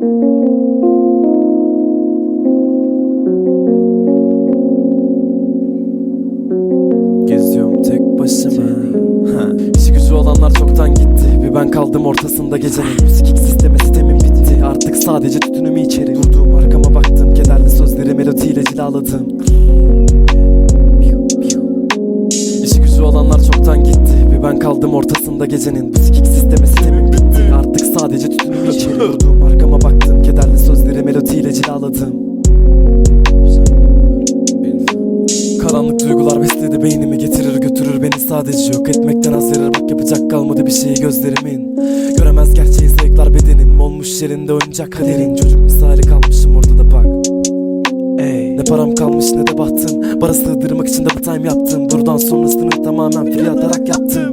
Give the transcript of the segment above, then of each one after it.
Geziyorum tek başıma. Ha. İşi gücü olanlar çoktan gitti. Bir ben kaldım ortasında gecenin Müzik sisteme sistemin bitti. Artık sadece tütünümü içeri Durduğum arkama baktım. Kederli sözleri melodiyle cilaladım. İşi gücü olanlar çoktan gitti. Bir ben kaldım ortasında gecenin. Müzik sisteme sistemin getirir götürür beni sadece. Yok etmekten az verir bak yapacak kalmadı bir şey gözlerimin. Göremez gerçeği sayıklar bedenim. Olmuş yerinde oyuncak kaderin. Çocuk misali kalmışım ortada bak Ey, ne param kalmış ne de bahtım Bara sığdırmak için de bu time yaptım. Buradan sonrasını tamamen free atarak yaptım.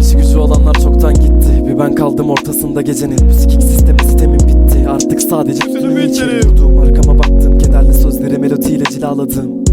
İşi gücü olanlar çoktan gitti. Bir ben kaldım ortasında gecenin. Müzik sistemi sistemin bitti sadece tütünümü içeri Durduğum arkama baktım. Kederli sözleri melodiyle cilaladım